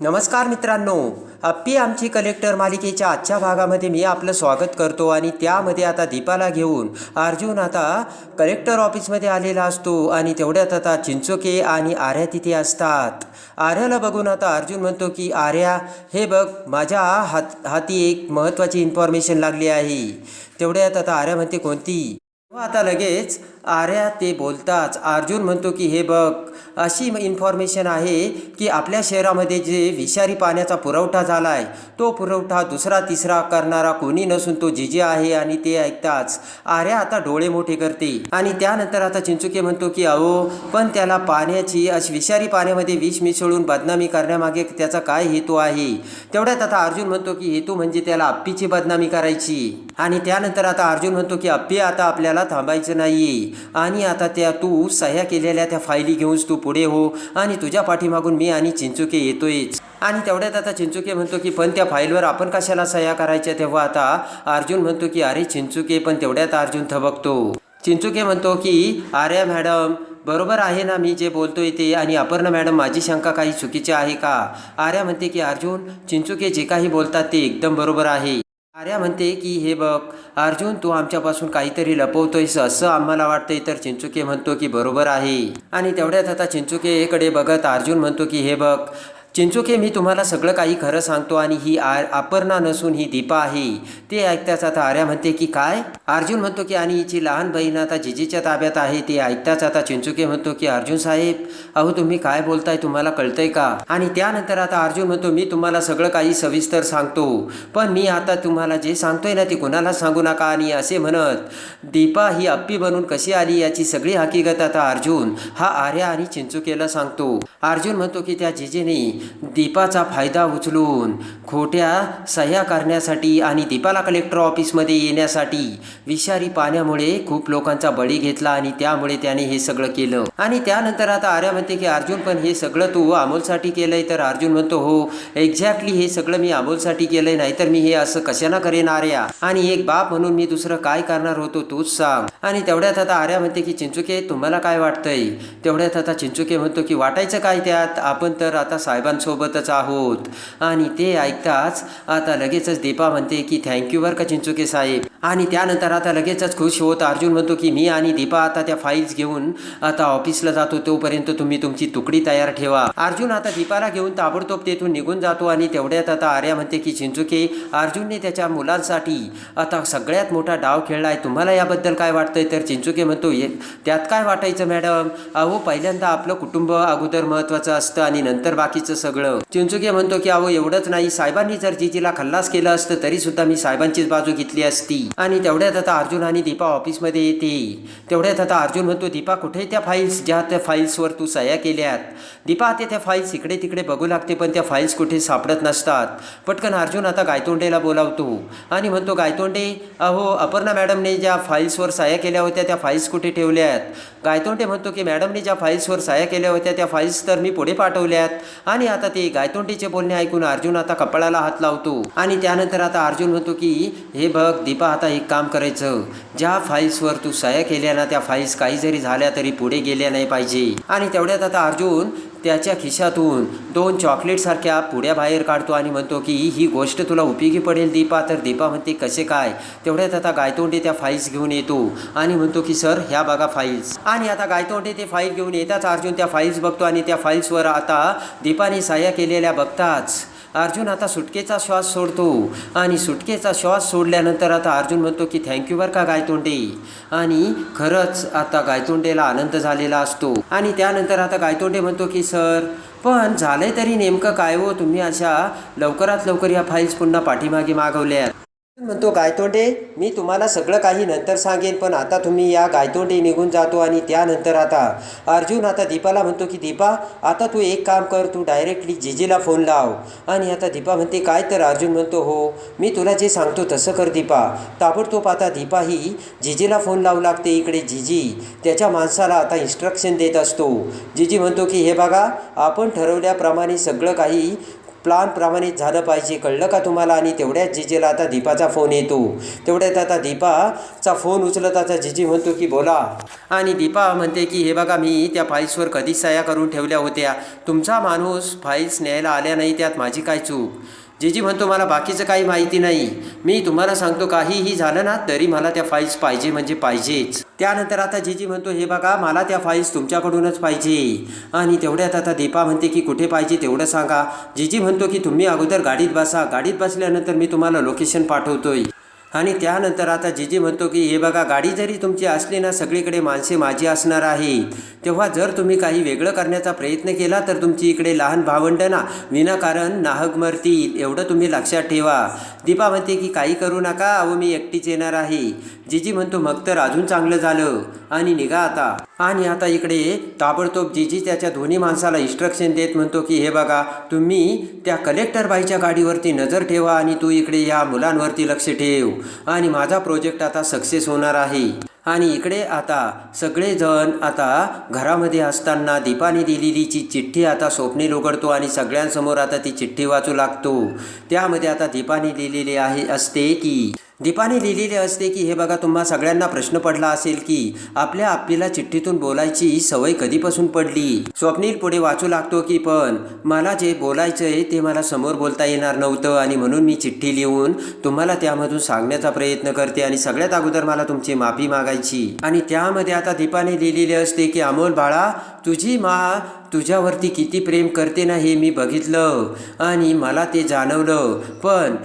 नमस्कार मित्रांनो. अप्पी आमची कलेक्टर मालिकेच्या आजच्या भागामध्ये मी आपलं स्वागत करतो आणि त्यामध्ये आता दीपाला घेऊन अर्जुन आता कलेक्टर ऑफिसमध्ये आलेला असतो आणि तेवढ्यात आता चिंचोके आणि आर्या तिथे असतात. आर्याला बघून आता अर्जुन म्हणतो की आर्या हे बघ माझ्या हात हाती एक महत्त्वाची इन्फॉर्मेशन लागली आहे. तेवढ्यात आता आर्या म्हणते कोणती? आता लगेच आर्या ते बोलताच अर्जुन म्हणतो की हे बघ अशी इन्फॉर्मेशन आहे की आपल्या शहरामध्ये जे विषारी पाण्याचा पुरवठा झाला आहे तो पुरवठा दुसरा तिसरा करणारा कोणी नसून तो जिजे आहे आणि ते ऐकताच. आर्या आता डोळे मोठे करते आणि त्यानंतर आता चिंचुके म्हणतो की अहो पण त्याला पाण्याची अशी विषारी पाण्यामध्ये विष मिसळून बदनामी करण्यामागे त्याचा काय हेतू आहे? तेवढ्यात आता अर्जुन म्हणतो की हेतू म्हणजे त्याला अप्पीची बदनामी करायची. आणि त्यानंतर आता अर्जुन म्हणतो की अप्पी आता आपल्याला थांबायचं नाही आणि आता त्या तू सह्या केलेल्या त्या फायली घेऊन तू पुढे हो. आणि तुझ्या पाठीमागून मी आणि चिंचुके येतोयच. आणि तेवढ्यात आता चिंचुके म्हणतो की पण त्या फाईलवर आपण कशाला सह्या करायच्या? तेव्हा आता अर्जुन म्हणतो की अरे चिंचुके पण तेवढ्यात अर्जुन थबकतो. चिंचुके म्हणतो की आर्या मॅडम बरोबर आहे ना मी जे बोलतोय ते आणि अपर्णा मॅडम माझी शंका काही चुकीची आहे का? आर्या म्हणते की अर्जुन चिंचुके जे काही बोलतात ते एकदम बरोबर आहे. आर्या म्हणते की हे बघ अर्जुन तू आमच्यापासून काहीतरी लपवतोयस असं आम्हाला वाटतंय तर चिंचुके म्हणतो की बरोबर आहे. आणि तेवढ्यात आता चिंचुकेकडे बघत अर्जुन म्हणतो की हे बघ चिंचुके मी तुम्हाला सगळं काही खरं सांगतो आणि ही आर अपर्णा नसून ही दीपा आहे. ते ऐकताच आता आर्या म्हणते की काय? अर्जुन म्हणतो की आणि हिची लहान बहीण आता जिजीच्या ताब्यात आहे. ते ऐकताच आता चिंचुके म्हणतो की अर्जुन साहेब अहो तुम्ही काय बोलताय? तुम्हाला कळतंय का? आणि त्यानंतर आता अर्जुन म्हणतो मी तुम्हाला सगळं काही सविस्तर सांगतो. पण मी आता तुम्हाला जे सांगतोय ना ते कुणाला सांगू नका. आणि असे म्हणत दीपा ही अप्पी बनून कशी आली याची सगळी हकीकत आता अर्जुन हा आर्या आणि चिंचुकेला सांगतो. अर्जुन म्हणतो की त्या जिजेने दीपाचा फायदा उचलून खोट्या सह्या करण्यासाठी आणि दीपाला कलेक्टर ऑफिसमध्ये येण्यासाठी विषारी पाण्यामुळे खूप लोकांचा बळी घेतला आणि त्यामुळे त्याने हे सगळं केलं. आणि त्यानंतर आता आर्या म्हणते की अर्जुन पण हे सगळं तू अमोलसाठी केलंय. तर अर्जुन म्हणतो हो एक्झॅक्टली हे सगळं मी अमोलसाठी केलंय नाहीतर मी हे असं कशाला करेन आर्या? आणि एक बाप म्हणून मी दुसरं काय करणार होतो तूच सांग. आणि तेवढ्यात आता आर्या म्हणते की चिंचुके तुम्हाला काय वाटतंय? तेवढ्यात आता चिंचुके म्हणतो की वाटायचं काय त्यात? आपण तर आता साहेबांसोबतच आहोत. आणि ते ऐकताच आता लगेचच दीपा म्हणते की थँक्यू बरं का चिंचुके साहेब. आणि त्यानंतर आता लगेचच खुश होत अर्जुन म्हणतो की मी आणि दीपा आता त्या फाईल्स घेऊन आता ऑफिसला जातो. तोपर्यंत तुम्ही तुमची तुकडी तयार ठेवा. अर्जुन आता दीपाला घेऊन ताबडतोब तेथून निघून जातो आणि तेवढ्यात आता आर्या म्हणते की चिंचुके अर्जुनने त्याच्या मुलांसाठी आता सगळ्यात मोठा डाव खेळलाय. तुम्हाला याबद्दल काय वाटतंय? तर चिंचुके म्हणतो "ये- त्यात काय वाटायचं मॅडम? अहो पहिल्यांदा आपलं कुटुंब अगोदर महत्वाचं असतं आणि नंतर बाकीचं सगळं. चिंचुके म्हणतो की अहो एवढंच नाही. साहेबांनी जर जिजीला खल्लास केलं असतं तरी सुद्धा मी साहेबांचीच बाजू घेतली असती. आणि तेवढ्यात आता अर्जुन आणि दीपा ऑफिसमध्ये येते. तेवढ्यात आता अर्जुन म्हणतो दीपा कुठे त्या फाईल्स ज्या त्या फाईल्सवर तू सह्या केल्यात? दीपा आता त्या फाईल्स इकडे तिकडे बघू लागते पण त्या फाईल्स कुठे सापडत नसतात. पटकन अर्जुन आता गायतोंडेला बोलावतो आणि म्हणतो गायतोंडे अहो अपर्णा मॅडमने ज्या फाईल्सवर सह्या केल्या होत्या त्या फाईल्स कुठे ठेवल्यात? गायतोंडे म्हणतो की मॅडमने ज्या फाईल्सवर सह्या केल्या होत्या त्या फाईल्स तर मी पुढे पाठवल्यात. आणि आता ते गायतोंडेचे बोलणे ऐकून अर्जुन आता कपाळाला हात लावतो. आणि त्यानंतर आता अर्जुन म्हणतो की हे बघ दीपा आता एक काम करायचं. ज्या फाईल्सवर तू सह्या केल्या ना त्या फाईल्स काही जरी झाल्या तरी पुढे गेल्या नाही पाहिजे. आणि तेवढ्यात आता अर्जुन त्याच्या खिशातून दोन चॉकलेटसारख्या पुड्या बाहेर काढतो आणि म्हणतो की ही गोष्ट तुला उपयोगी पडेल दीपा. तर दीपा म्हणते कसे काय? तेवढ्यात आता गायतोंडे त्या फाईल्स घेऊन येतो आणि म्हणतो की सर ह्या बघा फाईल्स आणि आता गायतोंडे ते फाईल घेऊन येताच अर्जुन त्या फाईल्स बघतो आणि त्या फाईल्सवर आता दीपाने सहाय्य केलेल्या बघताच अर्जुन आता सुटकेचा श्वास सोडतो. आणि सुटकेचा श्वास सोडल्यानंतर आता अर्जुन म्हणतो की थँक्यू बर का गायतोंडे. आणि खरंच आता गायतोंडेला आनंद झालेला असतो. आणि त्यानंतर आता गायतोंडे म्हणतो की सर पण झालंय तरी नेमकं काय हो? तुम्ही अशा लवकरात लवकर या फाईल्स पुन्हा पाठीमागे मागवल्या म्हणतो गायतोंडे मी तुम्हाला सगळं काही नंतर सांगेन पण आता तुम्ही या गायतोंडे निघून जातो आणि त्यानंतर आता अर्जुन आता दीपाला म्हणतो की दीपा आता तू एक काम कर तू डायरेक्टली जिजीला फोन लाव. आणि आता दीपा म्हणते काय तर? अर्जुन म्हणतो हो मी तुला जे सांगतो तसं कर दीपा. ताबडतोब आता दीपा ही जिजीला फोन लावू लागते इकडे जिजी. त्याच्या माणसाला आता इन्स्ट्रक्शन देत असतो. जिजी म्हणतो की हे बघा आपण ठरवल्याप्रमाणे सगळं काही प्लान प्रमाणित झालं पाहिजे. कळलं का तुम्हाला? आणि तेवढ्याच जिजेला आता दीपाचा फोन येतो. तेवढ्यात आता दीपाचा फोन उचलत आता जिजी म्हणतो की बोला. आणि दीपा म्हणते की हे बघा मी त्या फाईल्सवर कधीच सह्या करून ठेवल्या होत्या. तुमचा माणूस फाईल्स न्यायला आल्या नाही त्यात माझी काय चूक? जीजी म्हणतो मला बाकीचं काही माहिती नाही. मी तुम्हाला सांगतो काहीही झालं ना तरी मला त्या फाईल्स पाहिजे म्हणजे पाहिजेच. त्यानंतर आता जीजी म्हणतो हे बघा मला त्या फाईल्स तुमच्याकडूनच पाहिजे. आणि तेवढ्यात आता दीपा म्हणते की कुठे पाहिजे तेवढं सांगा. जीजी म्हणतो की तुम्ही अगोदर गाडीत बसा. गाडीत बसल्यानंतर मी तुम्हाला लोकेशन पाठवतोय. आणि त्यानंतर आता जीजी म्हणतो की हे बघा गाडी जरी तुमची असली ना सगळीकडे माणसे माझी असणार आहे. तेव्हा जर तुम्ही काही वेगळं करण्याचा प्रयत्न केला तर तुमची इकडे लहान भावंड ना विनाकारण नाहक मरतील एवढं तुम्ही लक्षात ठेवा. दीपा म्हणते की काही करू नका अहो मी एकटीच येणार आहे. जीजी म्हणतो मग तर अजून चांगलं झालं. आणि निघा आता. आणि आता इकडे ताबडतोब जीजी त्याच्या दोन्ही माणसाला इन्स्ट्रक्शन देत म्हणतो की हे बघा तुम्ही त्या कलेक्टर बाईच्या गाडीवरती नजर ठेवा आणि तू इकडे या मुलांवरती लक्ष ठेव. आणि माझा प्रोजेक्ट आता सक्सेस होणार आहे. आणि इकडे आता सगळेजण आता घरामध्ये असताना दीपाने दिलेली जी चिठ्ठी आता स्वप्नील उघडतो आणि सगळ्यांसमोर आता ती चिठ्ठी वाचू लागतो. त्यामध्ये आता दीपाने लिहिलेली आहे असते की दीपाने लिहिलेले असते की हे बघा तुम्हा सगळ्यांना प्रश्न पडला असेल की आपल्या आपल्याला चिठ्ठीतून बोलायची सवय कधीपासून पडली? स्वप्नील पुढे वाचू लागतो की पण मला जे बोलायचं आहे ते मला समोर बोलता येणार नव्हतं आणि म्हणून मी चिठ्ठी लिहून तुम्हाला त्यामधून सांगण्याचा प्रयत्न करते आणि सगळ्यात अगोदर मला तुमची माफी मागायची. आणि त्यामध्ये आता दीपाने लिहिलेले असते की अमोल बाळा तुझी मा तुझ्यावरती किती प्रेम करते ना हे मी बघितलं आणि मला ते जाणवलं. पण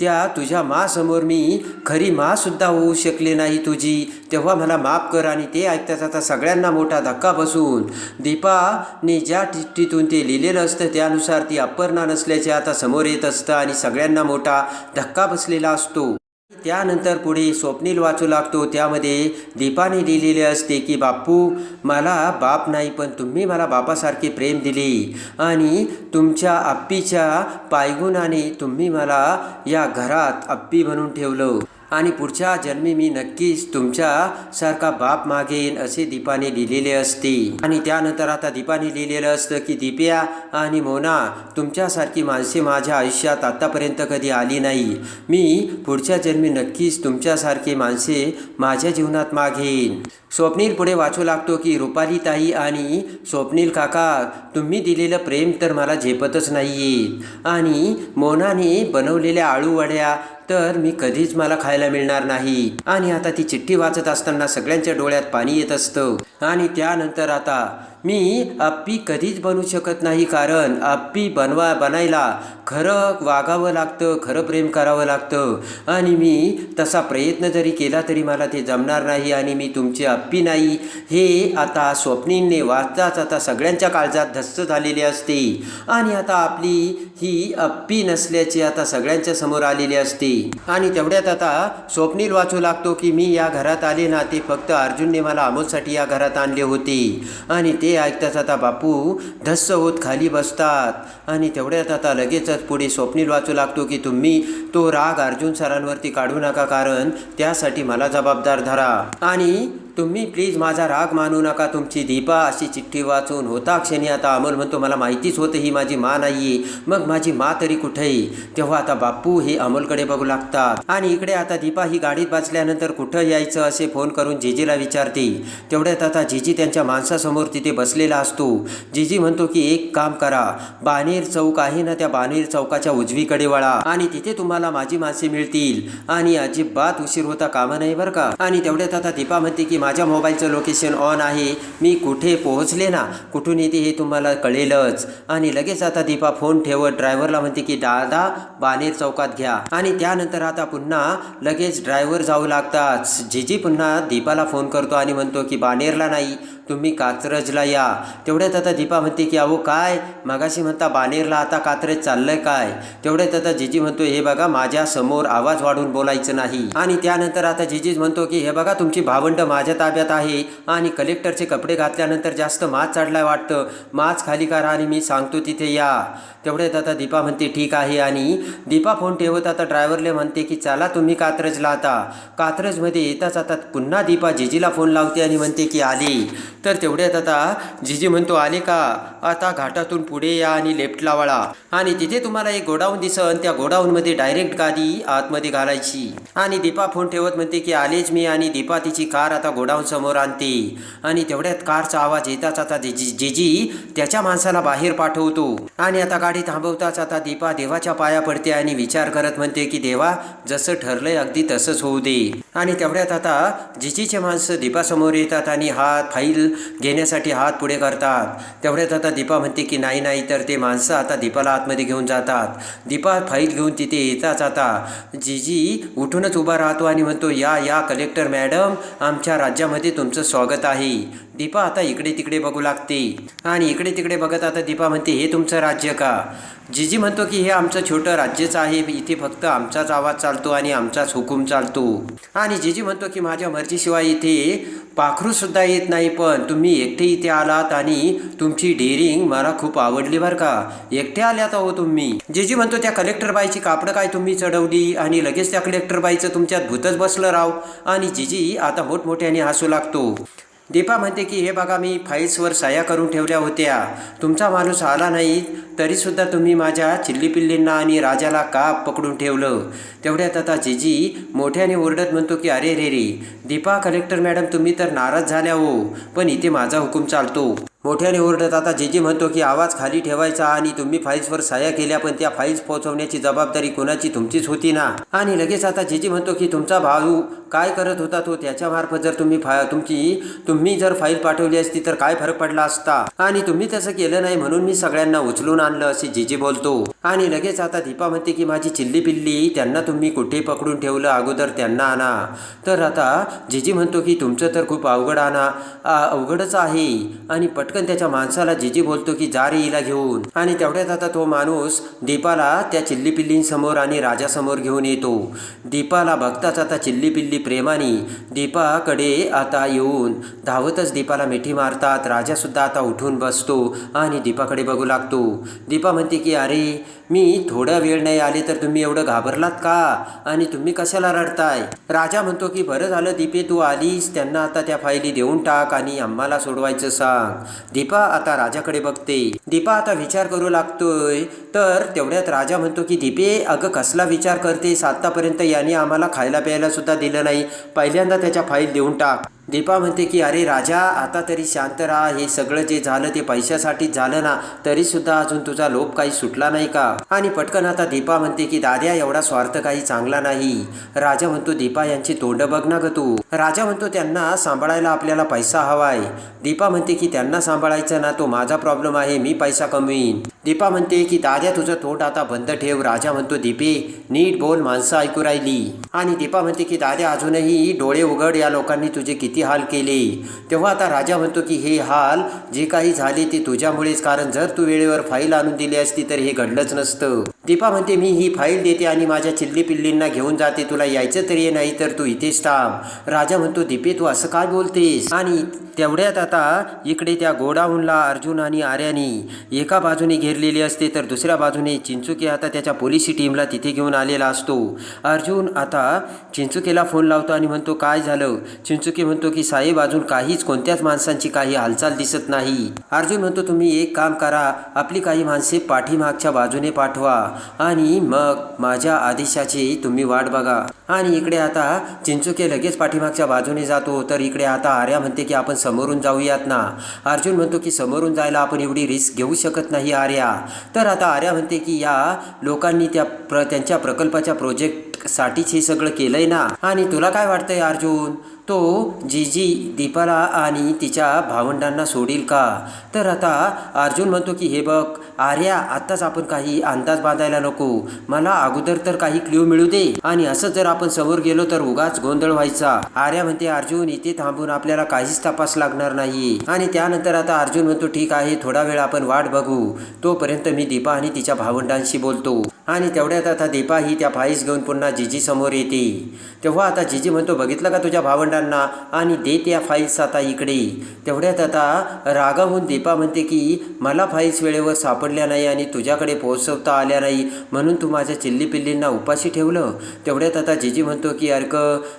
त्या तुझ्या मासमोर मी खरी मासुद्धा होऊ शकले नाही तुझी. तेव्हा मला माफ कर आणि ते ऐकताच आता सगळ्यांना मोठा धक्का बसून. दीपाने ज्या चिठ्ठीतून ते लिहिलेलं असतं त्यानुसार ती अपर्णा नसल्याचे आता समोर येत असतं आणि सगळ्यांना मोठा धक्का बसलेला असतो. त्यानंतर पुढे स्वप्नील वाचू लागतो. त्यामध्ये दीपाने लिहिलेले असते की बापू मला बाप नाही पण तुम्ही मला बापासारखे प्रेम दिले आणि तुमच्या आप्पीच्या पायगुणाने तुम्ही मला या घरात आप्पी म्हणून ठेवलं. आणि पुढच्या जन्मी मी नक्कीच तुमच्यासारखा बाप मागेन असे दीपाने लिहिलेले असते. आणि त्यानंतर आता दीपाने लिहिलेलं असतं की दीप्या आणि मोना तुमच्यासारखी माणसे माझ्या आयुष्यात आत्तापर्यंत कधी आली नाही. मी पुढच्या जन्मी नक्कीच तुमच्यासारखे माणसे माझ्या जीवनात मागेन. स्वप्नील पुढे वाचू लागतो की रुपाली ताई आणि स्वप्नील काका तुम्ही दिलेलं प्रेम तर मला झेपतच नाही आणि मोनाने बनवलेल्या आळू वड्या तर मी कधीच मला खायला मिळणार नाही. आणि आता ती चिठ्ठी वाचत असताना सगळ्यांच्या डोळ्यात पाणी येत असतं. आणि त्यानंतर आता मी अप्पी कधीच बनवू शकत नाही कारण अप्पी बनवा बनायला खरं वागावं लागतं खरं प्रेम करावं लागतं. आणि मी तसा प्रयत्न जरी केला तरी मला ते जमणार नाही आणि मी तुमची अप्पी नाही. हे आता स्वप्नींनी वाचताच आता सगळ्यांच्या काळजात धस्त झालेले असते. आणि आता आपली ही अप्पी नसल्याची आता सगळ्यांच्या समोर आलेली असते. आणि तेवढ्यात आता स्वप्नील वाचू लागतो की मी या घरात आले ना ते फक्त अर्जुनने मला अमोलसाठी या घरात आणले होते. आणि ते ऐकताच आता बापू धस्स होत खाली बसतात. आणि तेवढ्यात आता लगेचच पुढे स्वप्नील वाचू लागतो की तुम्ही तो राग अर्जुन सरांवरती काढू नका कारण त्यासाठी मला जबाबदार धरा. आणि तुम्ही प्लीज माझा राग मानू नका. तुमची दीपा अशी चिठ्ठी वाचून होता क्षणी आता अमोल म्हणतो मला माहितीच होतं ही माझी मा नाहीये. मग माझी मा तरी कुठे तेव्हा आता बाप्पू हे अमोलकडे बघू लागतात. आणि इकडे आता दीपा ही गाडीत बसल्यानंतर कुठं यायचं असे फोन करून जिजीला विचारते. तेवढ्यात आता जिजी त्यांच्या माणसासमोर तिथे बसलेला असतो. जिजी म्हणतो की एक काम करा. बाणेर चौक आहे ना त्या बानेर चौकाच्या उजवीकडे वळा. आणि तिथे तुम्हाला माझी माणसे मिळतील. आणि अजिबात उशीर होता कामा नाही बरं का? आणि तेवढ्यात आता दीपा म्हणते की माझ्या मोबाईलचं लोकेशन ऑन आहे. मी कुठे पोहोचले ना कुठून येते हे तुम्हाला कळेलच. आणि लगेच आता दीपा फोन ठेवत ड्रायव्हरला म्हणते की दादा बानेर चौकात घ्या. आणि त्यानंतर आता पुन्हा लगेच ड्रायव्हर जाऊ लागतात जीजी पुन्हा दीपाला फोन करतो आणि म्हणतो की बानेरला नाही. तुम्ही कात्रजला या. तेवढ्यात आता दीपा म्हणते की अहो काय? मागाशी म्हणता बानेरला आता कात्रज चाललंय काय? तेवढ्यात आता जीजी म्हणतो हे बघा माझ्यासमोर आवाज वाढून बोलायचं नाही. आणि त्यानंतर आता जिजीज म्हणतो की हे बघा तुमची भावंड माझ्या ताब्यात आहे. आणि कलेक्टरचे कपडे घातल्यानंतर जास्त माच चढलाय वाटतं. माच खाली करा आणि मी सांगतो तिथे या. तेवढ्यात आता दीपा म्हणते ठीक आहे. आणि दीपा फोन ठेवत आता ड्रायव्हरले म्हणते की चला तुम्ही कात्रजला आता. कात्रजमध्ये येताच आता पुन्हा दीपा जिजीला फोन लावते आणि म्हणते की आली. तर तेवढ्यात आता. जिजी म्हणतो आले का? आता घाटातून पुढे या आणि लेफ्टला वळा. आणि तिथे तुम्हाला एक गोडाऊन दिसन. त्या गोडाऊनमध्ये डायरेक्ट गादी आतमध्ये घालायची. आणि दीपा फोन ठेवत म्हणते की आलेच मी आणि दीपा तिची कार आता गोडाऊन समोर आणते. आणि तेवढ्यात कारचा आवाज येताच आता जेजी त्याच्या माणसाला बाहेर पाठवतो. आणि आता गाडी थांबवताच आता दीपा देवाच्या पाया पडते आणि विचार करत म्हणते की देवा जसं ठरलंय अगदी तसंच होऊ दे. आणि तेवढ्यात आता जिजीचे माणसं दीपासमोर येतात आणि हात फाईल घेण्यासाठी हात पुढे करतात. तेवढ्यात आता दीपा म्हणते की नाही नाही तर ते माणसं आता दीपाला आतमध्ये घेऊन जातात. दीपा फाईल घेऊन तिथे येताच आता. जीजी उठूनच उभा राहतो आणि म्हणतो या या कलेक्टर मॅडम आमच्या राज्यामध्ये तुमचं स्वागत आहे. दीपा आता इकडे तिकडे बघू लागते. आणि इकडे तिकडे बघत आता दीपा म्हणते हे तुमचं राज्य का? जिजी म्हणतो की हे आमचं छोटं राज्यच आहे. इथे फक्त आमचाच आवाज चालतो आणि आमचाच हुकूम चालतो. आणि जिजी म्हणतो की माझ्या मर्जीशिवाय इथे पाखरूसुद्धा येत नाही पण तुम्ही एकटे इथे आलात आणि तुमची डेअरिंग मला खूप आवडली बरं का. एकटे आल्यात हो तुम्ही. जिजी म्हणतो त्या कलेक्टर बाईची कापडं काय तुम्ही चढवली? आणि लगेच त्या कलेक्टर बाईचं तुमच्यात भूतच बसलं राव. आणि जिजी आता मोठमोठ्याने हसू लागतो. दीपा म्हणते की हे बघा मी फाईल्सवर सह्या करून ठेवल्या होत्या. तुमचा माणूस आला नाही तरीसुद्धा तुम्ही माझ्या चिल्लीपिल्लींना आणि राजाला का पकडून ठेवलं? तेवढ्यात आता जिजी मोठ्याने ओरडत म्हणतो की अरे रे रे दीपा कलेक्टर मॅडम तुम्ही तर नाराज झाल्या हो पण इथे माझा हुकूम चालतो. मोठ्याने ओरडत आता जिजी म्हणतो की आवाज खाली ठेवायचा आणि तुम्ही फाईल्सवर साया केल्या पण त्या फाईल्स पोहोचवण्याची जबाबदारी कोणाची तुमचीच होती ना? आणि लगेच आता जिजी म्हणतो की तुमचा भाऊ काय करत होता तो त्याच्यामार्फत जर तुम्ही फा तुमची तुम्ही जर फाईल पाठवली असती तर काय फरक पडला असता? आणि तुम्ही तसं केलं नाही म्हणून मी सगळ्यांना उचलून आणलं असे जिजी बोलतो. आणि लगेच आता दीपा म्हणते की माझी चिल्ली पिल्ली त्यांना तुम्ही कुठे पकडून ठेवलं? अगोदर त्यांना आणा. तर आता जिजी म्हणतो की तुमचं तर खूप अवघड आणा. अवघडच आहे. आणि पटकन त्याच्या माणसाला जिजी बोलतो की जा रे हिला घेऊन. आणि तेवढ्यात आता तो माणूस दीपाला त्या चिल्ली पिल्लींसमोर आणि राजासमोर घेऊन येतो. दीपाला बघताच आता चिल्ली पिल्ली प्रेमाने दीपाकडे आता येऊन. धावतच दीपाला मिठी मारतात. राजासुद्धा आता उठून बसतो आणि दीपाकडे बघू लागतो. दीपा म्हणते की अरे मी थोडा वेळ नाही आले तर तुम्ही एवढं घाबरलात का? आणि तुम्ही कशाला रडताय? राजा म्हणतो की बरं झालं दीपे तू आलीस. त्यांना आता त्या फायली देऊन टाक आणि आम्हाला सोडवायचं सांग. दीपा आता राजाकडे बघते. दीपा आता विचार करू लागतोय. तर तेवढ्यात राजा म्हणतो की दीपे अगं कसला विचार करतेस? आत्तापर्यंत याने आम्हाला खायला प्यायला सुद्धा दिलं नाही. पहिल्यांदा त्याच्या फाईल देऊन टाक. दीपा म्हणते की अरे राजा आता तरी शांत राहा. हे सगळं जे झालं ते पैशासाठीच झालं ना तरी सुद्धा अजून तुझा लोभ काही सुटला नाही का? आणि पटकन आता दीपा म्हणते की दाद्या एवढा स्वार्थ काही चांगला नाही. राजा म्हणतो दीपा यांची तोंड बघ ना ग तू. राजा म्हणतो त्यांना सांभाळायला आपल्याला पैसा हवाय. दीपा म्हणते की त्यांना सांभाळायचं ना तो माझा प्रॉब्लेम आहे मी पैसा कमवीन. दीपा म्हणते की दाद्या तुझं तोंड आता बंद ठेव. राजा म्हणतो दीपे नीट बोल माणसं ऐकू राहिली. आणि दीपा म्हणते की दाद्या अजूनही डोळे उघड या लोकांनी तुझे किती हाल केले. तेव्हा आता राजा म्हणतो की हे हाल जे काही झाले ते तुझ्यामुळेच. कारण जर तू वेळेवर फाईल आणून दिली असती तर हे घडलंच नसतं. दीपा म्हणते मी ही फाईल देते आणि माझ्या चिल्ली पिल्लींना घेऊन जाते. तुला यायचं तरी नाही तर तू इथेच थांब. राजा म्हणतो दीपे तू असं काय बोलतेस? आणि तेवढ्यात आता इकडे त्या गोडाऊनला अर्जुन आणि आर्यानी एका बाजूने घेरलेली असते तर दुसऱ्या बाजूने चिंचुके आता त्याच्या पोलिसी टीमला तिथे घेऊन आलेला असतो. अर्जुन आता चिंचुकेला फोन लावतो आणि म्हणतो काय झालं? चिंचुके म्हणतो की साहेब अजून काहीच कोणत्याच माणसांची काही हालचाल दिसत नाही. अर्जुन म्हणतो तुम्ही एक काम करा आपली काही माणसे पाठीमागच्या बाजूने पाठवा. आणि मग माझ्या आदेशाची तुम्ही वाट बघा. आणि इकडे आता चिंचुके लगेच पाठीमागच्या बाजूने जातो तर इकडे आता आर्या म्हणते की आपण समोरून जाऊयात ना. अर्जुन म्हणतो की समोरून जायला आपण एवढी रिस्क घेऊ शकत नाही आर्या. तर आता आर्या म्हणते की या लोकांनी त्या प्र त्यांच्या प्रकल्पाच्या प्रोजेक्टसाठीच हे सगळं केलंय ना. आणि तुला काय वाटतंय अर्जुन? तो जीजी दीपाला आणि तिच्या भावंडांना सोडील का? तर आता अर्जुन म्हणतो की हे बघ आर्या आत्ताच आपण काही अंदाज बांधायला नको. मला अगोदर तर काही क्ल्यू मिळू दे. आणि असं जर आपण समोर गेलो तर उगाच गोंधळ व्हायचा. आर्या म्हणते अर्जुन इथे थांबून आपल्याला काहीच तपास लागणार नाही. आणि त्यानंतर आता अर्जुन म्हणतो ठीक आहे थोडा वेळ आपण वाट बघू. तोपर्यंत मी दीपा आणि तिच्या भावंडांशी बोलतो. आणि तेवढ्यात आता दीपा ही त्या फाईस घेऊन पुन्हा जीजी समोर येते. तेव्हा आता जिजी म्हणतो बघितलं का तुझ्या भावंड भावंडांना आणि दे त्या फाईल्स आता इकडे. तेवढ्यात आता रागावून दीपा म्हणते की मला फाईल्स वेळेवर सापडल्या नाही आणि तुझ्याकडे पोहोचवता आल्या नाही म्हणून तू माझ्या चिल्ली पिल्लींना उपाशी ठेवलं. तेवढ्यात आता जिजी म्हणतो की अर्क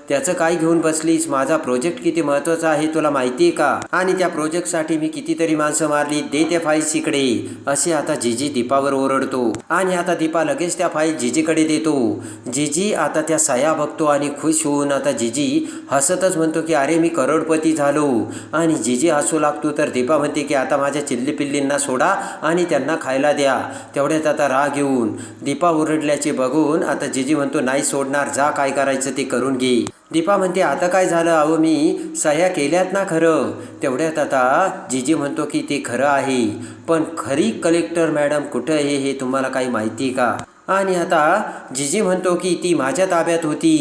त्याचं काय घेऊन बसलीस? माझा प्रोजेक्ट किती महत्त्वाचा आहे तुला माहिती आहे का? आणि त्या प्रोजेक्टसाठी मी कितीतरी माणसं मारली दे त्या फाईल्स इकडे. असे आता जिजी दीपावर ओरडतो. आणि आता दीपा लगेच त्या फाईल जिजीकडे देतो. जिजी आता त्या सया बघतो आणि खुश होऊन आता जिजी हसत स्वतःच म्हणतो की अरे मी करोडपती झालो आणि जिजी हसू लागतो तर दीपा म्हणते की आता माझ्या चिल्ली पिल्लींना सोडा आणि त्यांना खायला द्या. तेवढ्यात आता राग येऊन दीपा ओरडल्याचे बघून आता जिजी म्हणतो नाही सोडणार जा काय करायचं ते करून घे. दीपा म्हणते आता काय झालं? अहो मी सह्या केल्यात ना खरं. तेवढ्यात आता जिजी म्हणतो की ते खरं आहे. पण खरी कलेक्टर मॅडम कुठं आहे हे तुम्हाला काही माहिती का? आणि आता जिजी म्हणतो की ती माझ्या ताब्यात होती.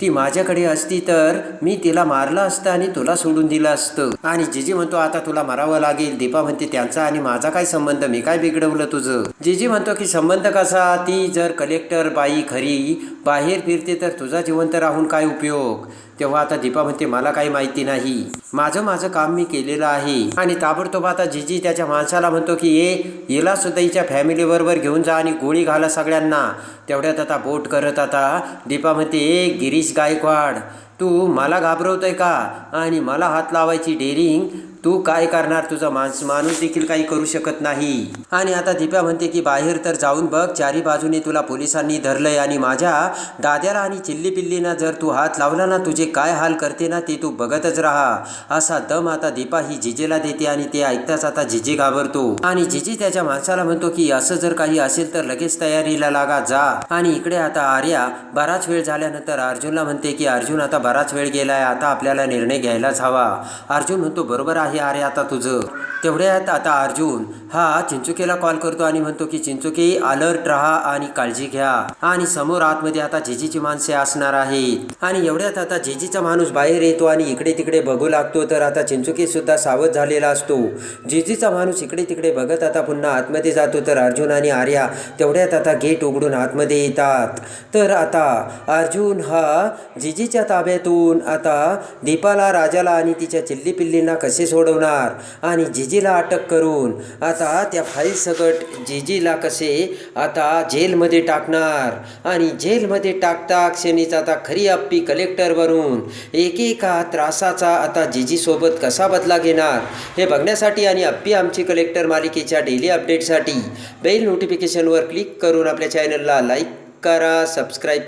ती माझ्याकडे असती तर मी तिला मारलं असतं आणि तुला सोडून दिलं असतं. आणि जिजी म्हणतो आता तुला मारावं लागेल. दीपा म्हणते त्यांचा आणि माझा काय संबंध? मी काय बिघडवलं तुझं? जिजी म्हणतो की संबंध कसा? ती जर कलेक्टर बाई खरी बाहेर फिरते तर तुझा जिवंत राहून काय उपयोग? तेव्हा आता दीपा म्हणते मला काही माहिती नाही. माझं माझं काम मी केलेलं आहे. आणि ताबडतोब आता जिजी त्याच्या माणसाला म्हणतो की ये हिला सुद्धा हिच्या फॅमिली बरोबर घेऊन जा आणि गोळी घाला सगळ्यांना. तेवढ्यात आता बोट करत आता दीपा म्हणते ए गिरीश गायकवाड तू मला घाबरवतोय का? आणि मला हात लावायची डेरिंग तू काय करणार? तुझा माणूस माणूस देखील काही करू शकत नाही. आणि आता दीपा म्हणते की बाहेर तर जाऊन बघ चारी बाजूने तुला पोलिसांनी धरलंय आणि माझ्या दाद्याला आणि चिल्ली पिल्लीना जर तू हात लावला ना तुझे काय हाल करते ना ते तू बघतच राहा. असा दम आता दीपा ही जिजेला देते आणि ते ऐकताच आता जिजे घाबरतो. आणि जिजी त्याच्या माणसाला म्हणतो की असं जर काही असेल तर लगेच तयारीला लागा जा. आणि इकडे आता आर्या बराच वेळ झाल्यानंतर अर्जुनला म्हणते की अर्जुन आता बराच वेळ गेलाय आता आपल्याला निर्णय घ्यायलाच हवा. अर्जुन म्हणतो बरोबर आहे अरे आता तुझं. तेवढ्यात आता अर्जुन. हा चिंचुकेला कॉल करतो आणि म्हणतो की चिंचुके अलर्ट राहा आणि काळजी घ्या. आणि समोर आतमध्ये आता जिजीची माणसे असणार आहेत. आणि एवढ्यात आता जिजीचा माणूस बाहेर येतो आणि इकडे तिकडे बघू लागतो. तर आता चिंचुके सुद्धा सावध झालेला असतो. जिजीचा माणूस इकडे तिकडे बघत आता पुन्हा आतमध्ये जातो. तर अर्जुन आणि आर्या तेवढ्यात आता गेट उघडून आतमध्ये येतात. तर आता अर्जुन हा जिजीच्या ताब्यातून आता दीपाला राजाला आणि तिच्या चिल्ली पिल्लींना कसे सोडवणार आणि जिजीला अटक करून आता त्या फाईलसकट जिजीला कसे आता जेलमध्ये टाकणार. आणि जेलमध्ये टाकता क्षणीच आता खरी अप्पी कलेक्टर बनून एकेका त्रासाचा आता जिजीसोबत कसा बदला घेणार हे बघण्यासाठी आणि अप्पी आमची कलेक्टर मालिकेच्या डेली अपडेटसाठी बेल नोटिफिकेशनवर क्लिक करून आपल्या चॅनलला लाईक करा सबस्क्राईब